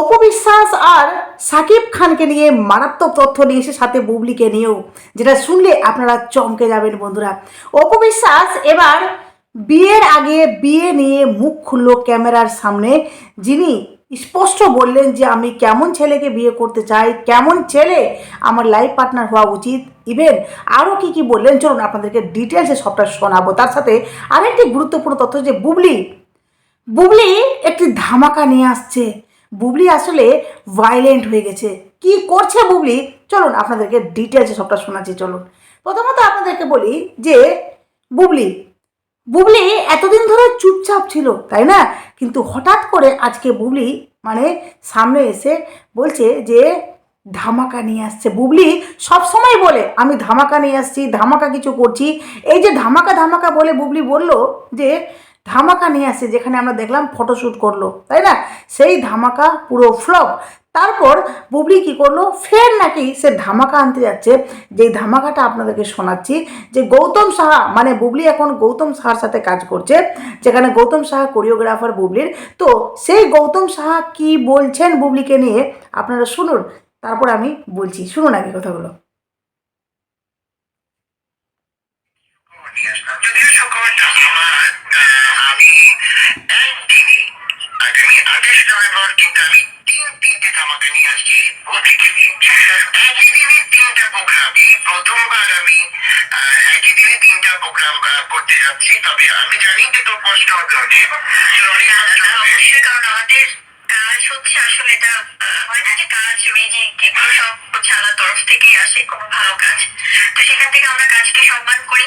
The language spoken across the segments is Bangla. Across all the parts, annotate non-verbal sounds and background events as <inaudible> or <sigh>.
অপবিশ্বাস আর সাকিব খানকে নিয়ে মারাত্মক তথ্য নিয়ে এসে সাথে বুবলিকে নিয়েও, যেটা শুনলে আপনারা চমকে যাবেন বন্ধুরা। অপবিশ্বাস এবার বিয়ের আগে বিয়ে নিয়ে মুখ খুললো ক্যামেরার সামনে। যিনি স্পষ্ট বললেন যে, আমি কেমন ছেলেকে বিয়ে করতে চাই, কেমন ছেলে আমার লাইফ পার্টনার হওয়া উচিত। ইভেন আরও কি কি বললেন, চলুন আপনাদেরকে ডিটেলসে সবটা শোনাবো। তার সাথে আরেকটি গুরুত্বপূর্ণ তথ্য যে, বুবলি বুবলি একটি ধামাকা নিয়ে আসছে। বুবলি আসলে ভায়োলেন্ট হয়ে গেছে। কি করছে বুবলি? চলুন আপনাদেরকে ডিটেলসে সবটা শোনাচ্ছি, চলুন। প্রথমত আপনাদেরকে বলি যে, বুবলি বুবলি এতদিন ধরে চুপচাপ ছিল, তাই না? কিন্তু হঠাৎ করে আজকে বুবলি মানে সামনে এসে বলছে যে, ধামাকা নিয়ে আসছে। বুবলি সব সময় বলে, আমি ধামাকা নিয়ে আসছি, ধামাকা কিছু করছি। এই যে ধামাকা ধামাকা বলে বুবলি বলল যে ধামাকা নিয়ে আসছে যেখানে আমরা দেখলাম ফটোশ্যুট করল, তাই না? সেই ধামাকা পুরো ফ্লপ তারপর বুবলি কি করল? ফের নাকি সে ধামাকা আনতে যাচ্ছে। যে ধামাকাটা আপনাদেরকে শোনাচ্ছি, যে গৌতম সাহা মানে বুবলি এখন গৌতম সাহার সাথে কাজ করছে, যেখানে গৌতম সাহা কোরিওগ্রাফার বুবলির। তো সেই গৌতম সাহা কি বলছেন বুবলিকে নিয়ে আপনারা শুনুন। তারপর আমি বলছি, শুনুন আগে কথাগুলো। যদিও শুক্রবারটা আমার আমি একদিনে আগামী আঠাশ নভেম্বর কিন্তু আমি তিন তিনটে ধামাকা নিয়ে আসছি ওদিকে একই দিনে তিনটা প্রোগ্রাম এই প্রথমবার আমি একই দিনে তিনটা প্রোগ্রাম করতে যাচ্ছি। তবে আমি জানি যে তোর কষ্ট হবে অনেক অবশ্যই কারণ আমাদের কাজ হচ্ছে আসলে এটা হয় না যে কাজ মিউজিক এগুলো সব হচ্ছে আলাদা তরফ থেকেই আসে কোনো ভালো কাজ। তো সেখান থেকে আমরা কাজকে সম্মান করি।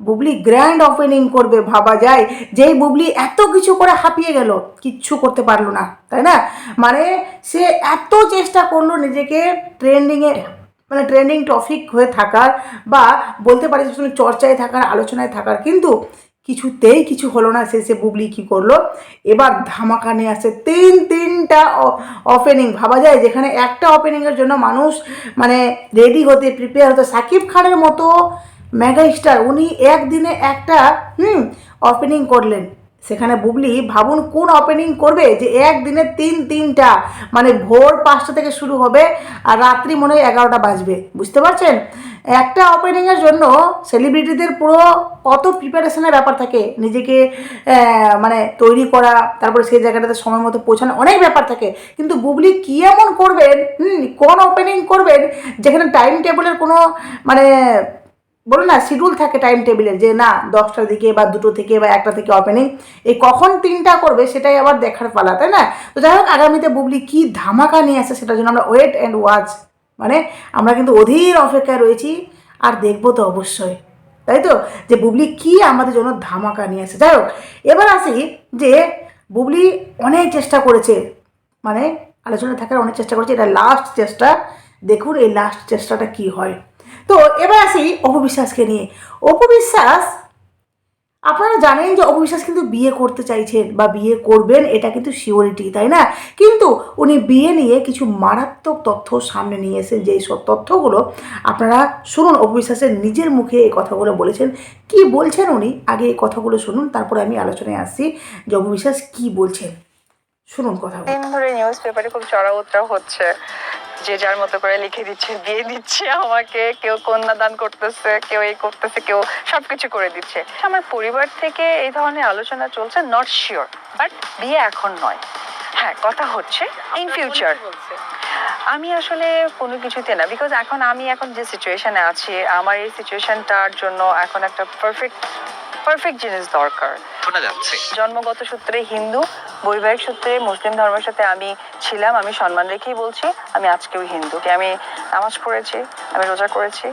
বুবলি গ্র্যান্ড ওপেনিং করবে, ভাবা যায়। যেই বুবলি এত কিছু করে হাঁপিয়ে গেল, কিচ্ছু করতে পারল না, তাই না? মানে সে এত চেষ্টা করল নিজেকে ট্রেন্ডিংয়ে মানে ট্রেন্ডিং টপিক হয়ে থাকার বা বলতে পারি চর্চায় থাকার, আলোচনায় থাকার, কিন্তু কিছুতেই কিছু হলো না। শেষে বুবলি কী করল? এবার ধামাকা নিয়ে আসে তিন, তিনটা ওপেনিং ভাবা যায় যেখানে একটা ওপেনিংয়ের জন্য মানুষ মানে রেডি হতে প্রিপেয়ার হতে সাকিব খানের মতো মেগা স্টার উনি একদিনে একটা, হুম ওপেনিং করলেন। সেখানে বুবলি ভাবুন কোন ওপেনিং করবে যে একদিনে তিন, তিনটা মানে ভোর পাঁচটা থেকে শুরু হবে আর রাত্রি মনে হয় এগারোটা বাজবে। বুঝতে পারছেন? একটা ওপেনিংয়ের জন্য সেলিব্রিটিদের পুরো কত প্রিপারেশনের ব্যাপার থাকে। নিজেকে মানে তৈরি করা, তারপরে সেই জায়গাটাতে সময় মতো পৌঁছানো, অনেক ব্যাপার থাকে। কিন্তু বুবলি কী এমন করবেন? কোন ওপেনিং করবেন যেখানে টাইম টেবিলের কোনো মানে বলো না শিডিউল থাকে টাইম টেবিলের যে না, দশটার দিকে বা দুটো থেকে বা একটা থেকে ওপেনিং এই কখন তিনটা করবে সেটাই আবার দেখার পালা, তাই না? তো যাই হোক, আগামীতে বুবলি কী ধামাকা নিয়ে আসে সেটার জন্য আমরা ওয়েট অ্যান্ড ওয়াচ মানে আমরা কিন্তু অধীর অপেক্ষায় রয়েছি আর দেখব তো অবশ্যই, তাই তো? যে বুবলি কি আমাদের জন্য ধামাকা নিয়ে আসে যাই হোক, এবার আসি যে বুবলি অনেক চেষ্টা করেছে মানে আলোচনা থাকার অনেক চেষ্টা করেছে, এটা লাস্ট চেষ্টা, দেখুন এই লাস্ট চেষ্টাটা কি হয়। তো এবার আসি অপবিশ্বাসকে নিয়ে। অপবিশ্বাস, আপনারা জানেন যে অপবিশ্বাস কিন্তু বিয়ে করতে চাইছেন বা বিয়ে করবেন, এটা কিন্তু শিওরিটি তাই না? কিন্তু উনি বিয়ে নিয়ে কিছু মারাত্মক তথ্য সামনে নিয়ে এসেছেন যেই সব তথ্যগুলো আপনারা শুনুন, অপবিশ্বাসের নিজের মুখে এই কথাগুলো বলেছেন। কি বলছেন উনি? আগে এই কথাগুলো শুনুন, তারপরে আমি আলোচনায় আসছি যে অপবিশ্বাস কি বলছেন। শুনুন কথা ধরে নিউজ পেপারে খুব চড়া উতরা হচ্ছে। যে যার মতো করে লিখে দিচ্ছে বিয়ে দিচ্ছে আমাকে। কেউ কন্যাদান করতেছে কেউ এই করতেছে কেউ সবকিছু করে দিচ্ছে। আমার পরিবার থেকে এই ধরনের আলোচনা চলছে নট শিওর বাট বিয়ে এখন নয়। হ্যাঁ কথা হচ্ছে ইন ফিউচার আমি আসলে কোনো কিছুতে না বিকজ এখন আমি এখন যে সিচুয়েশনে আছি আমার এই সিচুয়েশনটার জন্য এখন একটা পারফেক্ট পারফেক্ট জিনিস দরকার। শোনা যাচ্ছে। জন্মগত সূত্রে হিন্দু বৈবাহিক সূত্রে মুসলিম ধর্মের সাথে আমি ছিলাম আমি সম্মান রেখেই বলছি আমি আজকেও হিন্দু। আমি নামাজ পড়েছি আমি রোজা করেছি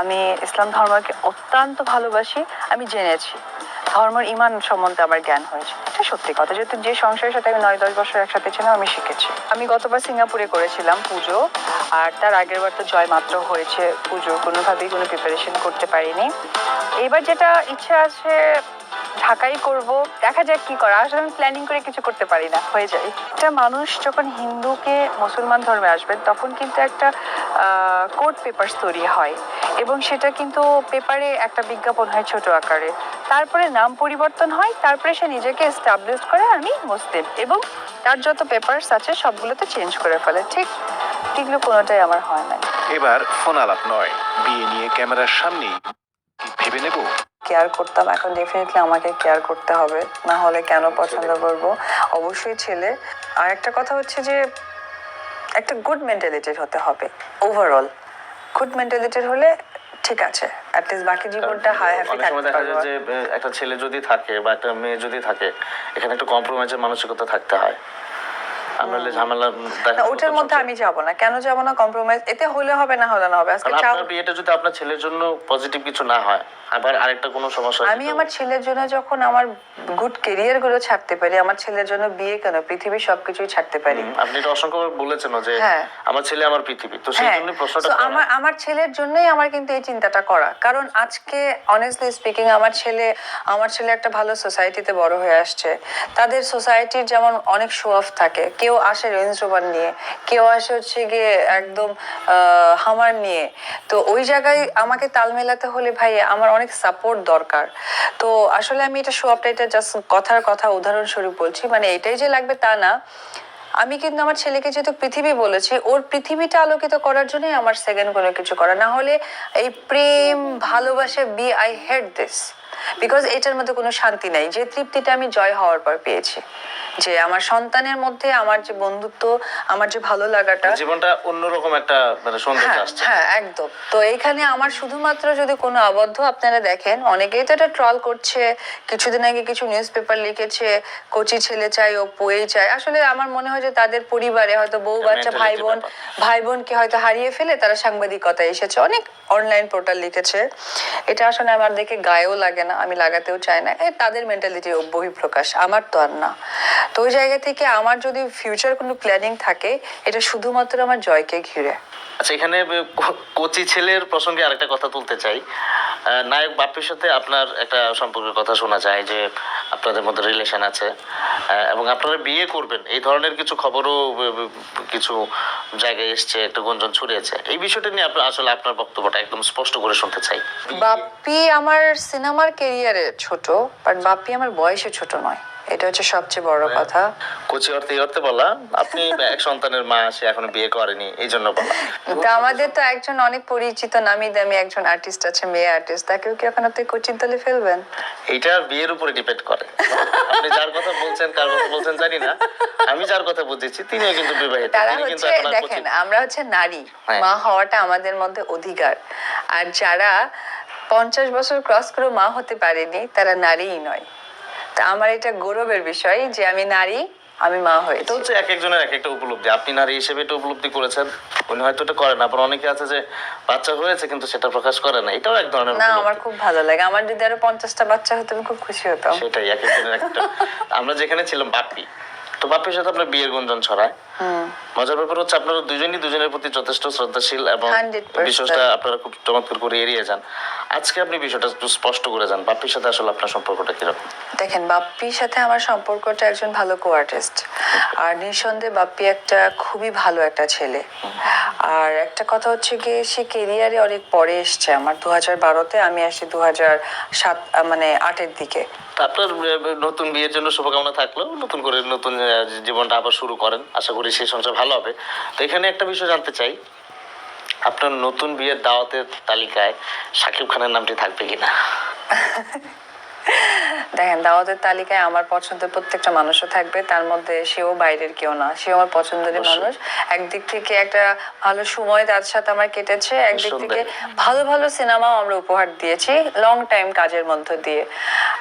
আমি ইসলাম ধর্মকে অত্যন্ত ভালোবাসি আমি জেনেছি। ধর্মের ইমান সম্বন্ধে আমার জ্ঞান হয়েছে। এটা সত্যি কথা যেহেতু যে সংসারের সাথে আমি নয় দশ বছর একসাথে ছিলাম আমি শিখেছি। আমি গতবার সিঙ্গাপুরে করেছিলাম পুজো আর তার আগের বার তো জয় মাত্র হয়েছে পুজো, কোনোভাবেই কোনো প্রিপারেশন করতে পারিনি। এইবার যেটা ইচ্ছা আছে, ঢাকাই করব। দেখা যাক কি করা, আসলে আমি প্ল্যানিং করে কিছু করতে পারি না, হয়ে যায়। একটা মানুষ যখন হিন্দুকে মুসলমান ধর্মে আসবেন তখন কিন্তু একটা কোর্ট পেপার তৈরি হয় এবং সেটা কিন্তু পেপারে একটা বিজ্ঞাপন হয় ছোট আকারে। তারপরে নাম পরিবর্তন হয়, তারপরে সে নিজেকে এস্টাবলিশ করে, আমি মুসলিম এবং তার যত পেপারস আছে, সবগুলোতে চেঞ্জ করে ফেলে, ঠিক? এগুলো কোনোটাই আমার হয় না। এবার ফোন আলাপ নয়। বিয়ে নিয়ে ক্যামেরার সামনেই কি ভেবে নেব? কেয়ার করতাম এখন ডেফিনেটলি আমাকে কেয়ার করতে হবে। না হলে কেন পছন্দ করব? অবশ্যই ছেলে। আর একটা কথা হচ্ছে যে একটা গুড মেন্টালিটির হতে হবে। ওভারঅল গুড মেন্টালিটির হলে ঠিক আছে। অ্যাটলিস্ট বাকি জীবনটা হাই হ্যাপি থাকতে দেখা যায় যে একটা ছেলে যদি থাকে বা একটা মেয়ে যদি থাকে এখানে একটা কম্প্রোমাইজের মানসিকতা থাকতে হয়। ঝামেলা ওটার মধ্যে আমি যাব না। কেন যাব না কম্প্রোমাইজ এতে হলে হবে না হলে না হবে। আজকে আপনার বিয়েটা যদি আপনার ছেলের জন্য পজিটিভ কিছু না হয় আবার আরেকটা কোনো সমস্যা আমি আমার ছেলের জন্য যখন আমার গুড কেরিয়ারগুলো ছাড়তে পারি আমার ছেলের জন্য বিয়ে কেন? পৃথিবীর সবকিছুই ছাড়তে পারি। আপনি অসংখ্যবার বলেছেন যে হ্যাঁ। আমার ছেলে আমার পৃথিবী। তো সেই হ্যাঁ। জন্য প্রশ্নটা আমার আমার ছেলের জন্যই আমার কিন্তু এই চিন্তাটা করা। কারণ আজকে অনেস্টলি স্পিকিং আমার ছেলে আমার ছেলে একটা ভালো সোসাইটিতে বড় হয়ে আসছে। তাদের সোসাইটির যেমন অনেক শো অফ থাকে। কেউ আসে রেঞ্জ রোভার নিয়ে, কেউ আসে হচ্ছে গিয়ে একদম হামার নিয়ে। তো ওই জায়গায় আমাকে তাল মেলাতে হলে ভাই আমার অনেক সাপোর্ট দরকার। তো আসলে আমি এটা শো অফটা এটা জাস্ট কথার কথা, উদাহরণস্বরূপ বলছি মানে এটাই যে লাগবে তা না। আমি কিন্তু আমার ছেলেকে যেহেতু পৃথিবী বলেছি, ওর পৃথিবীটা আলোকিত করার জন্যই আমার সেকেন্ড কোনো কিছু করা। না হলে এই প্রেম, ভালোবাসা be I hate this because এটার মধ্যে কোনো শান্তি নাই। যে তৃপ্তিটা আমি জয় হওয়ার পর পেয়েছি। যে আমার সন্তানের মধ্যে আমার যে বন্ধুত্ব আমার যে ভালো লাগাটা জীবনটা অন্যরকম একটা মানে সৌন্দর্য হ্যাঁ আসছে। হ্যাঁ একদম। তো এইখানে আমার শুধুমাত্র যদি কোনো আবদ্ধ আপনারা দেখেন অনেকেই তো এটা ট্রল করছে। কিছুদিন আগে কিছু নিউজ পেপার লিখেছে কচি ছেলে চাই ও পুয়েই চাই। আসলে আমার মনে হয় যে তাদের পরিবারে হয়তো বউ বাচ্চা ভাই বোন ভাই বোনকে হয়তো হারিয়ে ফেলে তারা সাংবাদিকতায় এসেছে। অনেক অনলাইন পোর্টাল লিখেছে। এটা আসলে আমার দেখে গায়েও লাগে না। আমি লাগাতেও চাই না। তাদের তাদের মেন্টালিটির বহিঃপ্রকাশ আমার তো আর না। তো ওই জায়গা থেকে আমার যদি ফিউচার কোনো প্ল্যানিং থাকে, এটা শুধুমাত্র আমার জয়কে ঘিরে। আচ্ছা এখানে কচি ছেলের প্রসঙ্গে আরেকটা কথা তুলতে চাই। নায়ক বাপ্পির সাথে আপনার একটা সম্পর্কের কথা শোনা যায় যে আপনাদের মধ্যে রিলেশন আছে। এবং আপনারা বিয়ে করবেন। এই ধরনের কিছু খবরও কিছু জায়গায় এসছে, একটু গুঞ্জন ছড়িয়েছে। এই বিষয়টা নিয়ে আসলে আপনার বক্তব্যটা একদম স্পষ্ট করে শুনতে চাই। বাপ্পি আমার সিনেমার কেরিয়ারে ছোট বাট বাপ্পি আমার বয়সে ছোট নয়। এটা হচ্ছে সবচেয়ে বড় কথা। কচি অর্থে অর্থে বলা আপনি এক সন্তানের মা সে এখনও বিয়ে করেনি এই জন্য বলা। তো আমাদের তো একজন অনেক পরিচিত নামি দামি একজন আর্টিস্ট আছে মেয়ে আর্টিস্ট তাকেও কি এখন আপনি কোচিং দলে ফেলবেন? এইটা বিয়ের উপরে ডিপেন্ড করে। আপনি যার কথা বলছেন কার কথা বলছেন জানি না। আমি যার কথা বুঝেছি তিনিও কিন্তু বিবাহিত তারা তিনি কিন্তু হচ্ছে দেখেন আমরা হচ্ছে নারী হ্যাঁ। মা হওয়াটা আমাদের মধ্যে অধিকার। আর যারা পঞ্চাশ বছর ক্রস করে মা হতে পারেনি তারা নারীই নয়। তা আমার এটা গৌরবের বিষয় যে আমি নারী আমি মা এটা হয়েছি হচ্ছে এক একজনের এক একটা উপলব্ধি। আপনি নারী হিসেবে এটা উপলব্ধি করেছেন উনি হয়তো এটা করেন আবার অনেকে আছে যে বাচ্চা হয়েছে কিন্তু সেটা প্রকাশ করে না। এটাও এক ধরনের না আমার খুব ভালো লাগে। আমার যদি আরও পঞ্চাশটা বাচ্চা হতো আমি খুব খুশি হতাম। সেটাই এক একজনের একটা। <laughs> আমরা যেখানে ছিলাম বাপ্পি। তো বাপ্পির সাথে আপনার বিয়ের গুঞ্জন ছড়ায়। মজার ব্যাপার হচ্ছে আপনারা দুজনই দুজনের প্রতি যথেষ্ট শ্রদ্ধাশীল এবং বিষয়টা আপনারা খুব চমৎকার করে এড়িয়ে যান। আজকে আপনি বিষয়টা একটু স্পষ্ট করে যান বাপ্পির সাথে আসলে আপনার সম্পর্কটা কীরকম? দেখেন বাপ্পির সাথে আমার সম্পর্কটা একজন ভালো কো আর্টিস্ট আর নিঃসন্দেহে বাপ্পি একটা খুবই ভালো একটা ছেলে। আর একটা কথা হচ্ছে গিয়ে সে কেরিয়ারে অনেক পরে এসছে। আমার দু হাজার বারোতে আমি আসি দু হাজার সাত মানে আটের দিকে। আপনার নতুন বিয়ের জন্য শুভকামনা থাকল নতুন করে নতুন জীবনটা আবার শুরু করেন। আশা করি সেই সংসার ভালো হবে। তো এখানে একটা বিষয় জানতে চাই, আপনার নতুন বিয়ের দাওয়াতের তালিকায় সাকিব খানের নামটি থাকবে কিনা? <laughs> দেখেন দাওয়াতের তালিকায় আমার পছন্দের প্রত্যেকটা মানুষও থাকবে তার মধ্যে সেও বাইরের কেউ না সেও আমার পছন্দের মানুষ। একদিক থেকে একটা ভালো সময় তার সাথে আমার কেটেছে একদিক থেকে ভালো ভালো সিনেমাও আমরা উপহার দিয়েছি লং টাইম কাজের মধ্য দিয়ে।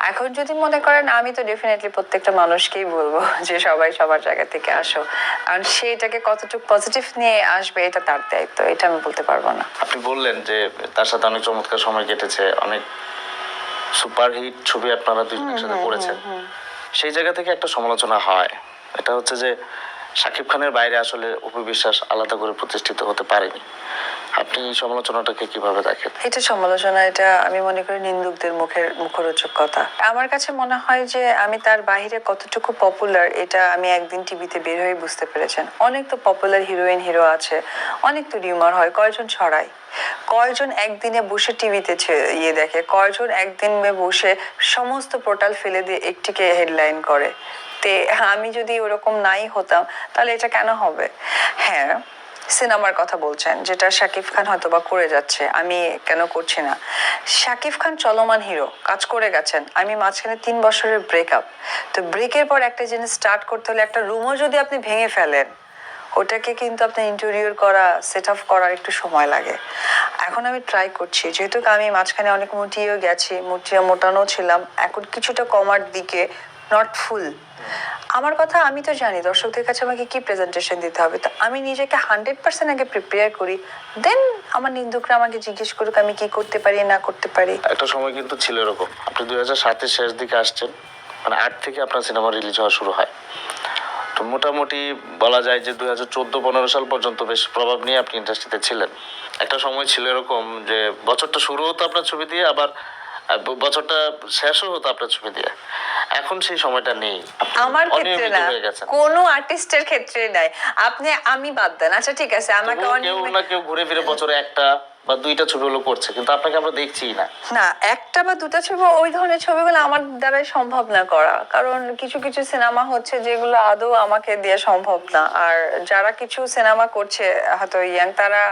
এখন যদি মনে করেন আমি তো ডেফিনেটলি প্রত্যেকটা মানুষকেই বলব যে সবাই সবার জায়গা থেকে আসো। কারণ সেইটাকে কতটুকু পজিটিভ নিয়ে আসবে এটা তার দায়িত্ব এটা আমি বলতে পারব না। আপনি বললেন যে তার সাথে অনেক চমৎকার সময় কেটেছে অনেক সুপারহিট ছবি আপনারা দুজন একসাথে করেছেন। সেই জায়গা থেকে একটা সমালোচনা হয়। এটা হচ্ছে যে শাকিব খানের বাইরে আসলে উপবিশ্বাস আলাদা করে প্রতিষ্ঠিত হতে পারেনি। আপনি এই সমালোচনাটাকে কীভাবে দেখেন? এটা সমালোচনা, এটা আমি মনে করি নিন্দুকদের মুখের মুখরোচক কথা আমার কাছে মনে হয় যে আমি তার বাইরে কতটুকু পপুলার এটা আমি একদিন টিভিতে বের হয়ে বুঝতে পেরেছেন। অনেক তো পপুলার হিরোইন হিরো আছে, অনেক তো রিউমার হয়, কয়জন ছড়ায়? কয়জন একদিনে বসে টিভিতে ইয়ে দেখে? কয়জন একদিনে বসে সমস্ত পোর্টাল ফেলে দিয়ে একটিকে হেডলাইন করে? তে আমি যদি ওরকম নাই হতাম, তাহলে এটা কেন হবে? হ্যাঁ সিনেমার কথা বলছেন, যেটা শাকিব খান হয়তো বা করে যাচ্ছে। আমি কেন করছি না? শাকিব খান চলমান হিরো, কাজ করে গেছেন। আমি মাঝখানে তিন বছরের ব্রেকআপ তো ব্রেকের পর একটা জিনিস স্টার্ট করতে হলে একটা রুমও যদি আপনি ভেঙে ফেলেন, ওটাকে কিন্তু আপনার ইন্টেরিয়র করা সেট আপ করার একটু সময় লাগে। এখন আমি ট্রাই করছি। যেহেতু আমি মাঝখানে অনেক মুটিয়েও গেছি, মুটিয়ে মোটানো ছিলাম, এখন কিছুটা কমার দিকে নট ফুল আমার কথা আমি তো জানি, দর্শকদের কাছে আমাকে কি প্রেজেন্টেশন দিতে হবে? তো আমি নিজেকে হান্ড্রেড পার্সেন্ট আগে প্রিপেয়ার করি দেন আমার নিন্দুকরা আমাকে জিজ্ঞেস করুক আমি কি করতে পারি, না করতে পারি। একটা সময় কিন্তু ছিল এরকম, আপনি দুই হাজার সাতের শেষ দিকে আসছেন মানে আট থেকে আপনার সিনেমা রিলিজ হওয়া শুরু হয়। তো মোটামুটি বলা যায় যে দুই হাজার চোদ্দ পনেরো সাল পর্যন্ত বেশ প্রভাব নিয়ে আপনি ইন্ডাস্ট্রিতে ছিলেন। একটা সময় ছিল এরকম যে বছরটা শুরু হতো আপনার ছবি দিয়ে, আবার বছরটা শেষও হতো আপনার ছবি দিয়ে। এখন সেই সময়টা নেই। আমার ক্ষেত্রে না কোনো আর্টিস্টের ক্ষেত্রে নাই। আপনি আমি বাদ দেন। আচ্ছা ঠিক আছে আমাকে কেউ না কেউ ঘুরে ফিরে বছরে একটা বা দুইটা ছবি হলো করছে কিন্তু আপনাকে আমরা দেখছি না। না একটা বা দুটো ছবি ওই ধরনের ছবিগুলো আমার দ্বারাই সম্ভব না করা। কারণ কিছু কিছু সিনেমা হচ্ছে যেগুলো আদৌ আমাকে দিয়ে সম্ভব না। আর যারা কিছু সিনেমা করছে হয়তো ইয়াং তারা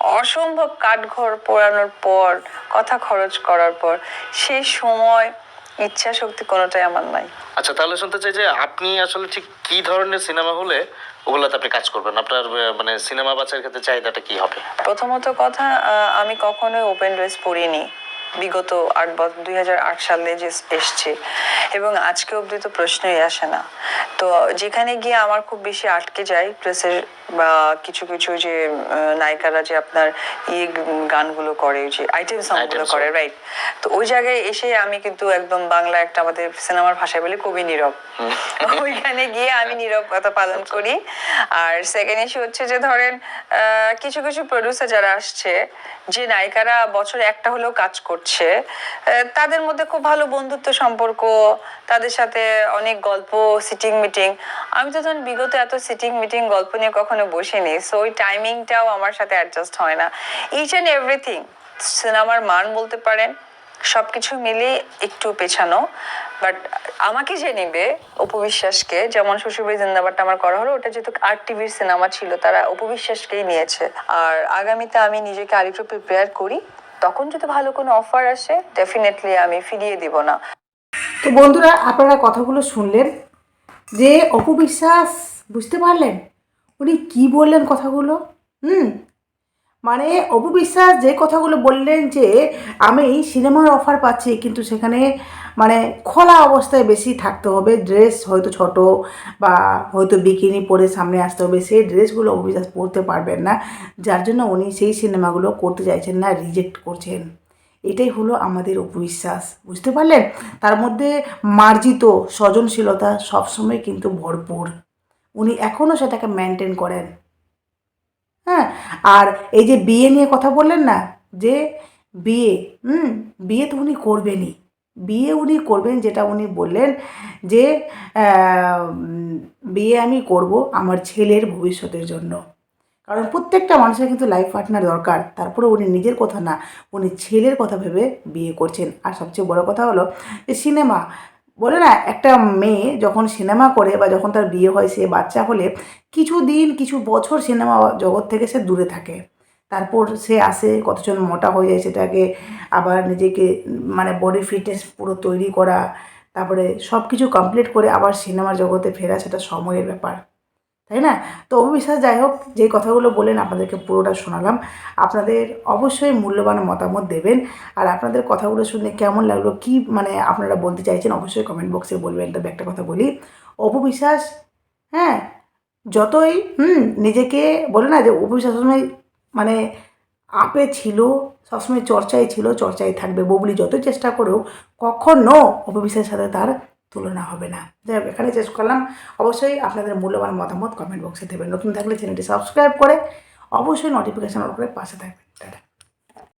অসম্ভব কাঠঘর পোড়ানোর পর কথা খরচ করার পর সেই সময় ইচ্ছা শক্তি কোনোটাই আমার নাই। আচ্ছা তাহলে শুনতে চাই যে আপনি আসলে ঠিক কি ধরনের সিনেমা হলে ওগুলোতে আপনি কাজ করবেন? আপনার মানে সিনেমা বাঁচার ক্ষেত্রে চাহিদাটা কি হবে? প্রথমত কথা আমি কখনোই ওপেন ড্রেস পরিনি। বিগত আট বছর দুই হাজার আট সালে যে এসছে। এবং আজকে অবধি তো প্রশ্নই আসে না। তো যেখানে গিয়ে আমার খুব বেশি আটকে যায় ড্রেসের বা কিছু কিছু যে নায়িকারা যে আপনার ইয়ে গানগুলো করে যে আইটেম সংগুলো করে রাইট তো ওই জায়গায় এসে আমি কিন্তু একদম বাংলা একটা আমাদের সিনেমার ভাষায় বলে কবি নীরব। <laughs> ওইখানে গিয়ে আমি নীরবতা পালন করি। আর সেকেন্ড ইস্যু হচ্ছে যে ধরেন আহ, কিছু কিছু প্রডিউসার যারা আসছে যে নায়িকারা বছরে একটা হলেও কাজ করছে আহ, তাদের মধ্যে খুব ভালো বন্ধুত্ব সম্পর্ক তাদের সাথে অনেক গল্প সিটিং মিটিং আমি তো বিগত এত সিটিং মিটিং গল্প নিয়ে কখনো বসিনি সো ওই টাইমিংটাও আমার সাথে অ্যাডজাস্ট হয় না। ইচ অ্যান্ড এভরিথিং সিনেমার মান বলতে পারেন সবকিছু মিলিয়ে একটু পেছানো। বাট আমাকে যে নিবে উপবিশ্বাসকে যেমন শ্বশুরবাড়ি জিন্দাবাদটা আমার করা হলো ওটা যেহেতু আর টিভির সিনেমা ছিল তারা উপবিশ্বাসকেই নিয়েছে। আর আগামীতে আমি নিজেকে আরেকটু প্রিপেয়ার করি তখন যদি ভালো কোনো অফার আসে ডেফিনেটলি আমি ফিরিয়ে দিব না। তো বন্ধুরা, আপনারা কথাগুলো শুনলেন যে অপবিশ্বাস বুঝতে পারলেন? উনি কি বললেন কথাগুলো? হুম? মানে অপবিশ্বাস যে কথাগুলো বললেন যে, আমি সিনেমার অফার পাচ্ছি, কিন্তু সেখানে মানে খোলা অবস্থায় বেশি থাকতে হবে। ড্রেস হয়তো ছোট বা হয়তো বিকিনি পরে সামনে আসতে হবে। সেই ড্রেসগুলো অপবিশ্বাস পরতে পারবেন না। যার জন্য উনি সেই সিনেমাগুলো করতে চাইছেন না রিজেক্ট করছেন। এটাই হলো আমাদের অপবিশ্বাস বুঝতে পারলেন? তার মধ্যে মার্জিত সজনশীলতা সবসময় কিন্তু ভরপুর। উনি এখনও সেটাকে মেনটেন করেন। হ্যাঁ? আর এই যে বিয়ে নিয়ে কথা বললেন না, যে বিয়ে, হুম, বিয়ে তো উনি করবেনই। বিয়ে উনি করবেন যেটা উনি বললেন যে বিয়ে আমি করব আমার ছেলের ভবিষ্যতের জন্য। কারণ প্রত্যেকটা মানুষের কিন্তু লাইফ পার্টনার দরকার। তারপরে উনি নিজের কথা না, উনি ছেলের কথা ভেবে বিয়ে করছেন। আর সবচেয়ে বড় কথা হলো যে সিনেমা বলে না, একটা মেয়ে যখন সিনেমা করে বা যখন তার বিয়ে হয়, সে বাচ্চা হলে কিছু দিন কিছু বছর সিনেমা জগৎ থেকে সে দূরে থাকে। তারপর সে আসে, কতজন মোটা হয়ে যায় সেটাকে আবার নিজেকে মানে বডি ফিটনেস পুরো তৈরি করা, তারপরে সব কিছু কমপ্লিট করে আবার সিনেমা জগতে ফেরা, সেটা সময়ের ব্যাপার। তাই না? তো অবিশ্বাস যাই হোক যে কথাগুলো বলেন আপনাদেরকে পুরোটা শোনালাম। আপনাদের অবশ্যই মূল্যবান মতামত দেবেন। আর আপনাদের কথাগুলো শুনে কেমন লাগল, কি মানে আপনারা বলতে চাইছেন, অবশ্যই কমেন্ট বক্সে বলবেন। তবে একটা কথা বলি অপবিশ্বাস হ্যাঁ যতই, হুম, নিজেকে বলে না যে অপবিশ্বাস সবসময় মানে আপে ছিল, সবসময় চর্চায় ছিল, চর্চায় থাকবে। ববলি যতই চেষ্টা করেও, কখনো অপবিশ্বাসের সাথে তার তুলনা হবে না। যাই হোক এখানে শেষ করলাম। অবশ্যই আপনাদের মূল্যবান মতামত কমেন্ট বক্সে দেবেন। নতুন থাকলে চ্যানেলটি সাবস্ক্রাইব করে অবশ্যই নোটিফিকেশান অন করে পাশে থাকবেন।